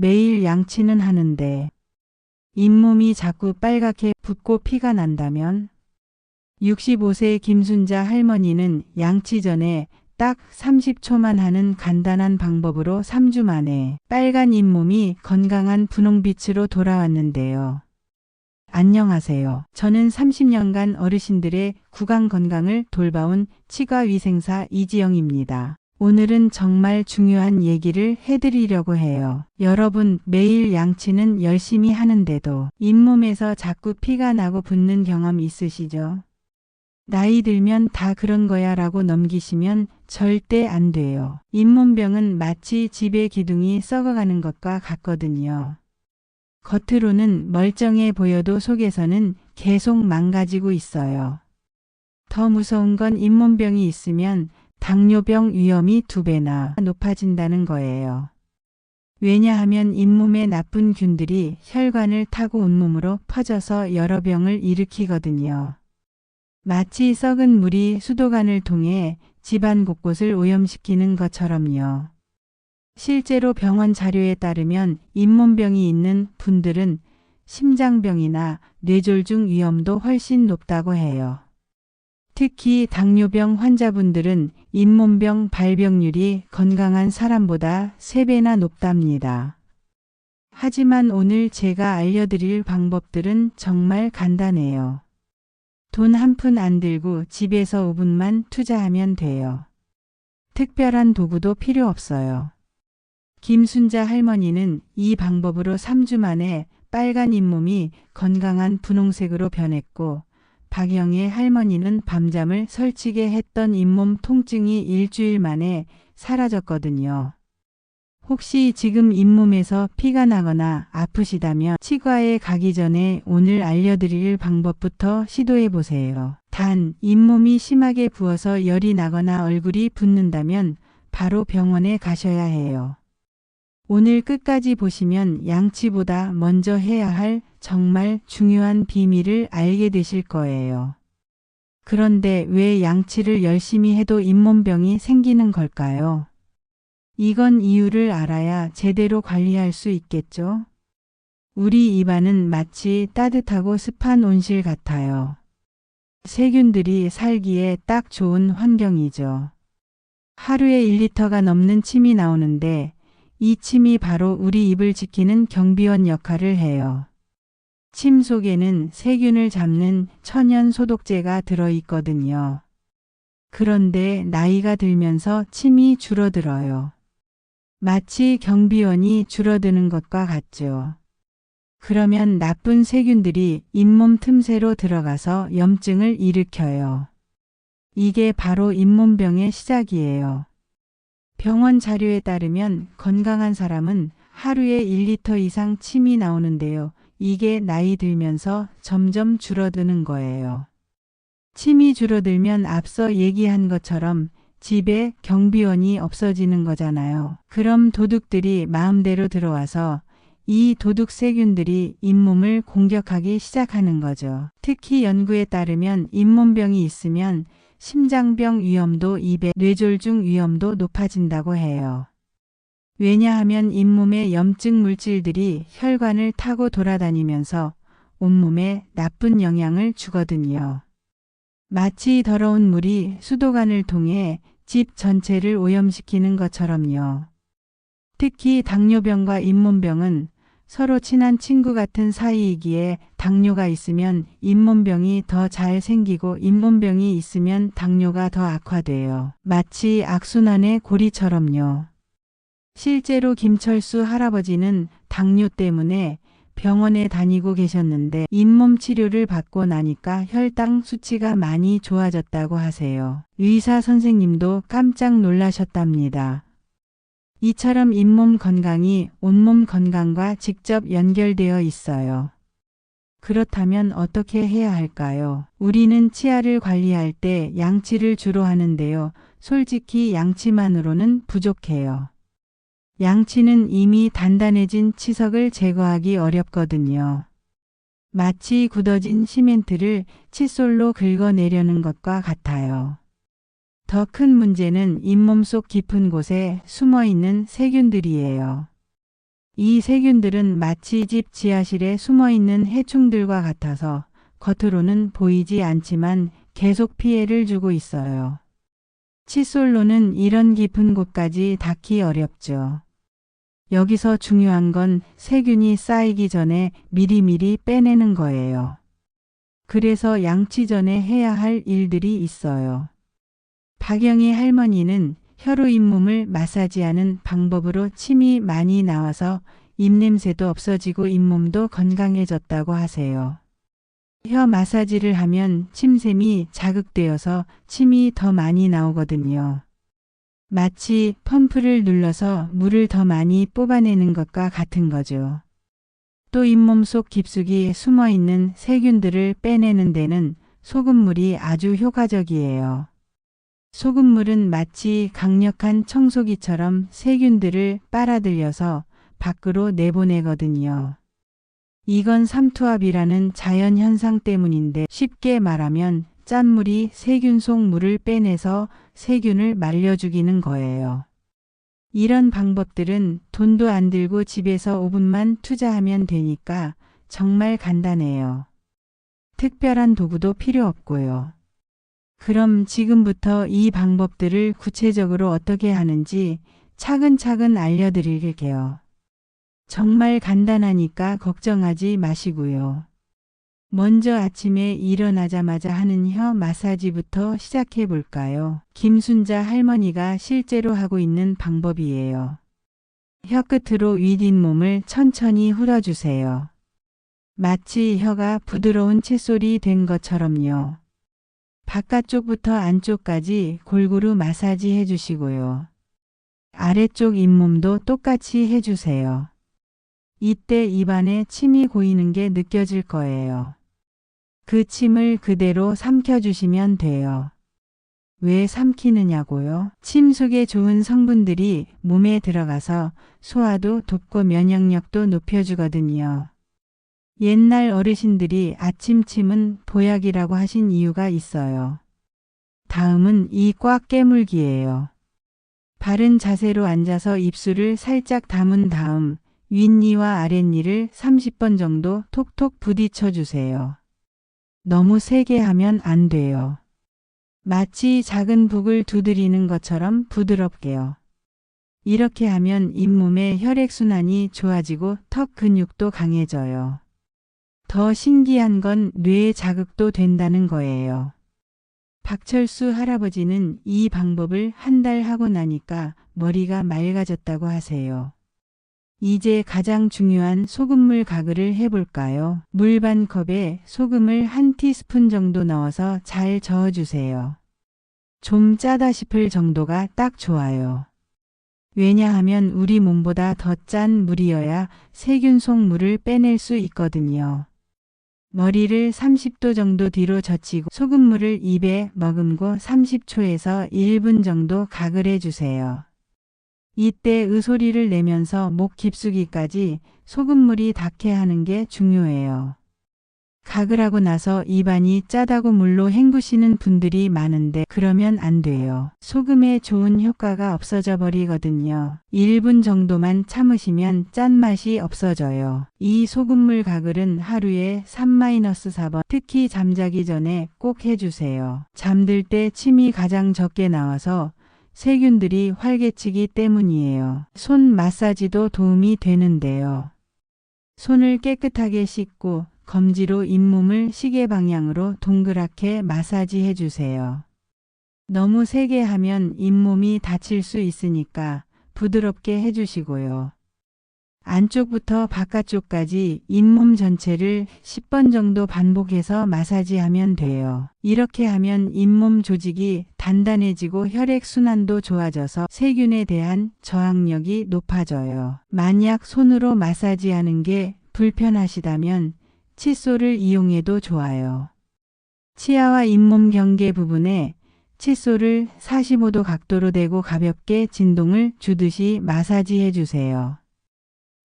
매일 양치는 하는데 잇몸이 자꾸 빨갛게 붓고 피가 난다면 65세 김순자 할머니는 양치 전에 딱 30초만 하는 간단한 방법으로 3주 만에 빨간 잇몸이 건강한 분홍빛으로 돌아왔는데요. 안녕하세요. 저는 30년간 어르신들의 구강 건강을 돌봐온 치과위생사 이지영입니다. 오늘은 정말 중요한 얘기를 해드리려고 해요. 여러분, 매일 양치는 열심히 하는데도 잇몸에서 자꾸 피가 나고 붓는 경험 있으시죠? 나이 들면 다 그런 거야 라고 넘기시면 절대 안 돼요. 잇몸병은 마치 집의 기둥이 썩어가는 것과 같거든요. 겉으로는 멀쩡해 보여도 속에서는 계속 망가지고 있어요. 더 무서운 건 잇몸병이 있으면 당뇨병 위험이 두 배나 높아진다는 거예요. 왜냐하면 잇몸의 나쁜 균들이 혈관을 타고 온몸으로 퍼져서 여러 병을 일으키거든요. 마치 썩은 물이 수도관을 통해 집안 곳곳을 오염시키는 것처럼요. 실제로 병원 자료에 따르면 잇몸병이 있는 분들은 심장병이나 뇌졸중 위험도 훨씬 높다고 해요. 특히 당뇨병 환자분들은 잇몸병 발병률이 건강한 사람보다 3배나 높답니다. 하지만 오늘 제가 알려드릴 방법들은 정말 간단해요. 돈 한 푼 안 들고 집에서 5분만 투자하면 돼요. 특별한 도구도 필요 없어요. 김순자 할머니는 이 방법으로 3주 만에 빨간 잇몸이 건강한 분홍색으로 변했고 박영애 할머니는 밤잠을 설치게 했던 잇몸 통증이 일주일 만에 사라졌거든요. 혹시 지금 잇몸에서 피가 나거나 아프시다면 치과에 가기 전에 오늘 알려드릴 방법부터 시도해 보세요. 단, 잇몸이 심하게 부어서 열이 나거나 얼굴이 붓는다면 바로 병원에 가셔야 해요. 오늘 끝까지 보시면 양치보다 먼저 해야 할 정말 중요한 비밀을 알게 되실 거예요. 그런데 왜 양치를 열심히 해도 잇몸병이 생기는 걸까요? 이건 이유를 알아야 제대로 관리할 수 있겠죠? 우리 입안은 마치 따뜻하고 습한 온실 같아요. 세균들이 살기에 딱 좋은 환경이죠. 하루에 1리터가 넘는 침이 나오는데 이 침이 바로 우리 입을 지키는 경비원 역할을 해요. 침 속에는 세균을 잡는 천연 소독제가 들어있거든요. 그런데 나이가 들면서 침이 줄어들어요. 마치 경비원이 줄어드는 것과 같죠. 그러면 나쁜 세균들이 잇몸 틈새로 들어가서 염증을 일으켜요. 이게 바로 잇몸병의 시작이에요. 병원 자료에 따르면 건강한 사람은 하루에 1리터 이상 침이 나오는데요. 이게 나이 들면서 점점 줄어드는 거예요. 침이 줄어들면 앞서 얘기한 것처럼 집에 경비원이 없어지는 거잖아요. 그럼 도둑들이 마음대로 들어와서 이 도둑 세균들이 잇몸을 공격하기 시작하는 거죠. 특히 연구에 따르면 잇몸병이 있으면 심장병 위험도 2배, 뇌졸중 위험도 높아진다고 해요. 왜냐하면 잇몸의 염증 물질들이 혈관을 타고 돌아다니면서 온몸에 나쁜 영향을 주거든요. 마치 더러운 물이 수도관을 통해 집 전체를 오염시키는 것처럼요. 특히 당뇨병과 잇몸병은 서로 친한 친구 같은 사이이기에 당뇨가 있으면 잇몸병이 더 잘 생기고 잇몸병이 있으면 당뇨가 더 악화돼요. 마치 악순환의 고리처럼요. 실제로 김철수 할아버지는 당뇨 때문에 병원에 다니고 계셨는데 잇몸 치료를 받고 나니까 혈당 수치가 많이 좋아졌다고 하세요. 의사 선생님도 깜짝 놀라셨답니다. 이처럼 잇몸 건강이 온몸 건강과 직접 연결되어 있어요. 그렇다면 어떻게 해야 할까요? 우리는 치아를 관리할 때 양치를 주로 하는데요. 솔직히 양치만으로는 부족해요. 양치는 이미 단단해진 치석을 제거하기 어렵거든요. 마치 굳어진 시멘트를 칫솔로 긁어내려는 것과 같아요. 더 큰 문제는 잇몸 속 깊은 곳에 숨어 있는 세균들이에요. 이 세균들은 마치 집 지하실에 숨어 있는 해충들과 같아서 겉으로는 보이지 않지만 계속 피해를 주고 있어요. 칫솔로는 이런 깊은 곳까지 닿기 어렵죠. 여기서 중요한 건 세균이 쌓이기 전에 미리미리 빼내는 거예요. 그래서 양치 전에 해야 할 일들이 있어요. 박영희 할머니는 혀로 잇몸을 마사지하는 방법으로 침이 많이 나와서 입냄새도 없어지고 잇몸도 건강해졌다고 하세요. 혀 마사지를 하면 침샘이 자극되어서 침이 더 많이 나오거든요. 마치 펌프를 눌러서 물을 더 많이 뽑아내는 것과 같은 거죠. 또 잇몸 속 깊숙이 숨어 있는 세균들을 빼내는 데는 소금물이 아주 효과적이에요. 소금물은 마치 강력한 청소기처럼 세균들을 빨아들여서 밖으로 내보내거든요. 이건 삼투압이라는 자연 현상 때문인데 쉽게 말하면 짠물이 세균 속 물을 빼내서 세균을 말려 죽이는 거예요. 이런 방법들은 돈도 안 들고 집에서 5분만 투자하면 되니까 정말 간단해요. 특별한 도구도 필요 없고요. 그럼 지금부터 이 방법들을 구체적으로 어떻게 하는지 차근차근 알려드릴게요. 정말 간단하니까 걱정하지 마시고요. 먼저 아침에 일어나자마자 하는 혀 마사지부터 시작해 볼까요? 김순자 할머니가 실제로 하고 있는 방법이에요. 혀 끝으로 윗잇몸을 천천히 훑어주세요. 마치 혀가 부드러운 칫솔이 된 것처럼요. 바깥쪽부터 안쪽까지 골고루 마사지 해주시고요. 아래쪽 잇몸도 똑같이 해주세요. 이때 입안에 침이 고이는 게 느껴질 거예요. 그 침을 그대로 삼켜주시면 돼요. 왜 삼키느냐고요? 침 속에 좋은 성분들이 몸에 들어가서 소화도 돕고 면역력도 높여주거든요. 옛날 어르신들이 아침침은 보약이라고 하신 이유가 있어요. 다음은 이 꽉 깨물기예요. 바른 자세로 앉아서 입술을 살짝 담은 다음 윗니와 아랫니를 30번 정도 톡톡 부딪혀 주세요. 너무 세게 하면 안 돼요. 마치 작은 북을 두드리는 것처럼 부드럽게요. 이렇게 하면 잇몸의 혈액순환이 좋아지고 턱 근육도 강해져요. 더 신기한 건 뇌 자극도 된다는 거예요. 박철수 할아버지는 이 방법을 한 달 하고 나니까 머리가 맑아졌다고 하세요. 이제 가장 중요한 소금물 가글을 해볼까요? 물 반 컵에 소금을 한 티스푼 정도 넣어서 잘 저어주세요. 좀 짜다 싶을 정도가 딱 좋아요. 왜냐하면 우리 몸보다 더 짠 물이어야 세균 속 물을 빼낼 수 있거든요. 머리를 30도 정도 뒤로 젖히고 소금물을 입에 머금고 30초에서 1분 정도 가글 해 주세요. 이때 의소리를 내면서 목 깊숙이까지 소금물이 닿게 하는 게 중요해요. 가글하고 나서 입안이 짜다고 물로 헹구시는 분들이 많은데 그러면 안 돼요. 소금의 좋은 효과가 없어져 버리거든요. 1분 정도만 참으시면 짠맛이 없어져요. 이 소금물 가글은 하루에 3-4번 특히 잠자기 전에 꼭 해주세요. 잠들 때 침이 가장 적게 나와서 세균들이 활개치기 때문이에요. 손 마사지도 도움이 되는데요. 손을 깨끗하게 씻고 검지로 잇몸을 시계 방향으로 동그랗게 마사지 해 주세요. 너무 세게 하면 잇몸이 다칠 수 있으니까 부드럽게 해주시고요. 안쪽부터 바깥쪽까지 잇몸 전체를 10번 정도 반복해서 마사지하면 돼요. 이렇게 하면 잇몸 조직이 단단해지고 혈액순환도 좋아져서 세균에 대한 저항력이 높아져요. 만약 손으로 마사지하는 게 불편하시다면 칫솔을 이용해도 좋아요. 치아와 잇몸 경계 부분에 칫솔을 45도 각도로 대고 가볍게 진동을 주듯이 마사지해 주세요.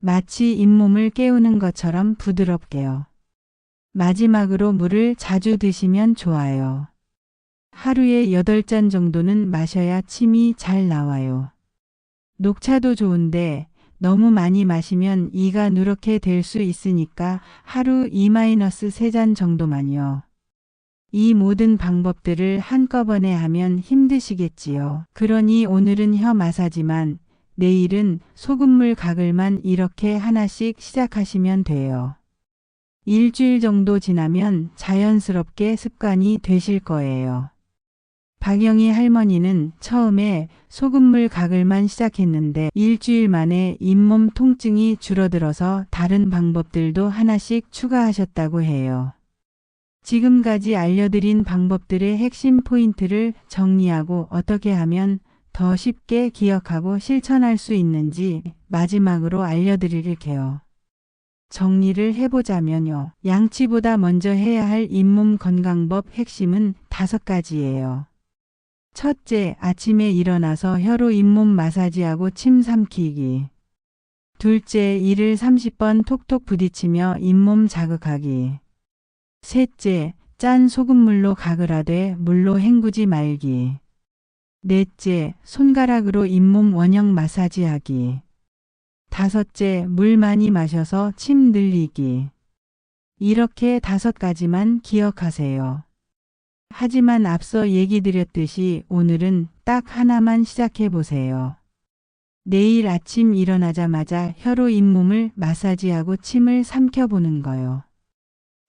마치 잇몸을 깨우는 것처럼 부드럽게요. 마지막으로 물을 자주 드시면 좋아요. 하루에 8잔 정도는 마셔야 침이 잘 나와요. 녹차도 좋은데 너무 많이 마시면 이가 누렇게 될 수 있으니까 하루 2-3잔 정도만요. 이 모든 방법들을 한꺼번에 하면 힘드시겠지요. 그러니 오늘은 혀 마사지만 내일은 소금물 가글만 이렇게 하나씩 시작하시면 돼요. 일주일 정도 지나면 자연스럽게 습관이 되실 거예요. 박영희 할머니는 처음에 소금물 가글만 시작했는데 일주일 만에 잇몸 통증이 줄어들어서 다른 방법들도 하나씩 추가하셨다고 해요. 지금까지 알려드린 방법들의 핵심 포인트를 정리하고 어떻게 하면 더 쉽게 기억하고 실천할 수 있는지 마지막으로 알려드릴게요. 정리를 해보자면요. 양치보다 먼저 해야 할 잇몸 건강법 핵심은 다섯 가지예요. 첫째, 아침에 일어나서 혀로 잇몸 마사지하고 침 삼키기. 둘째, 이를 30번 톡톡 부딪히며 잇몸 자극하기. 셋째, 짠 소금물로 가글 하되 물로 헹구지 말기. 넷째, 손가락으로 잇몸 원형 마사지하기. 다섯째, 물 많이 마셔서 침 늘리기. 이렇게 다섯 가지만 기억하세요. 하지만 앞서 얘기 드렸듯이 오늘은 딱 하나만 시작해 보세요. 내일 아침 일어나자마자 혀로 잇몸을 마사지하고 침을 삼켜보는 거요.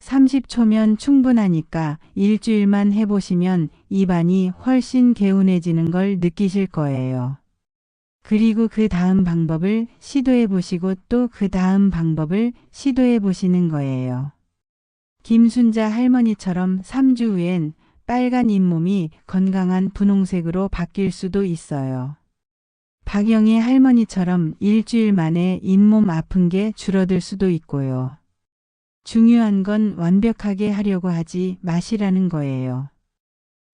30초면 충분하니까 일주일만 해보시면 입안이 훨씬 개운해지는 걸 느끼실 거예요. 그리고 그 다음 방법을 시도해 보시고 또 그 다음 방법을 시도해 보시는 거예요. 김순자 할머니처럼 3주 후엔 빨간 잇몸이 건강한 분홍색으로 바뀔 수도 있어요. 박영희 할머니처럼 일주일 만에 잇몸 아픈 게 줄어들 수도 있고요. 중요한 건 완벽하게 하려고 하지 마시라는 거예요.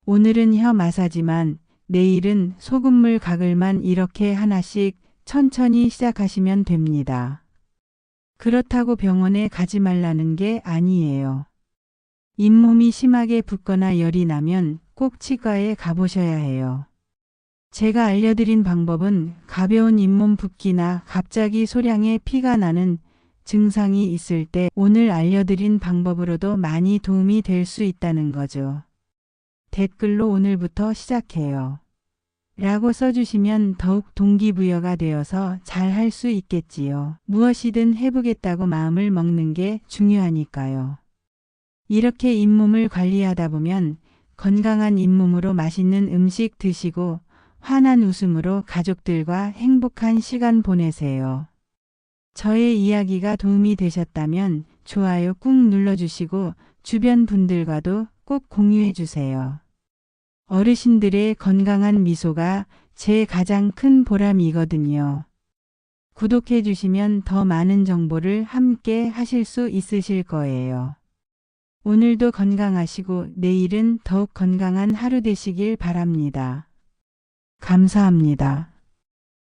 오늘은 혀 마사지만 내일은 소금물 가글만 이렇게 하나씩 천천히 시작하시면 됩니다. 그렇다고 병원에 가지 말라는 게 아니에요. 잇몸이 심하게 붓거나 열이 나면 꼭 치과에 가보셔야 해요. 제가 알려드린 방법은 가벼운 잇몸 붓기나 갑자기 소량의 피가 나는 증상이 있을 때 오늘 알려드린 방법으로도 많이 도움이 될 수 있다는 거죠. 댓글로 오늘부터 시작해요. 라고 써주시면 더욱 동기부여가 되어서 잘 할 수 있겠지요. 무엇이든 해보겠다고 마음을 먹는 게 중요하니까요. 이렇게 잇몸을 관리하다 보면 건강한 잇몸으로 맛있는 음식 드시고 환한 웃음으로 가족들과 행복한 시간 보내세요. 저의 이야기가 도움이 되셨다면 좋아요 꾹 눌러주시고 주변 분들과도 꼭 공유해 주세요. 어르신들의 건강한 미소가 제 가장 큰 보람이거든요. 구독해 주시면 더 많은 정보를 함께 하실 수 있으실 거예요. 오늘도 건강하시고 내일은 더욱 건강한 하루 되시길 바랍니다. 감사합니다.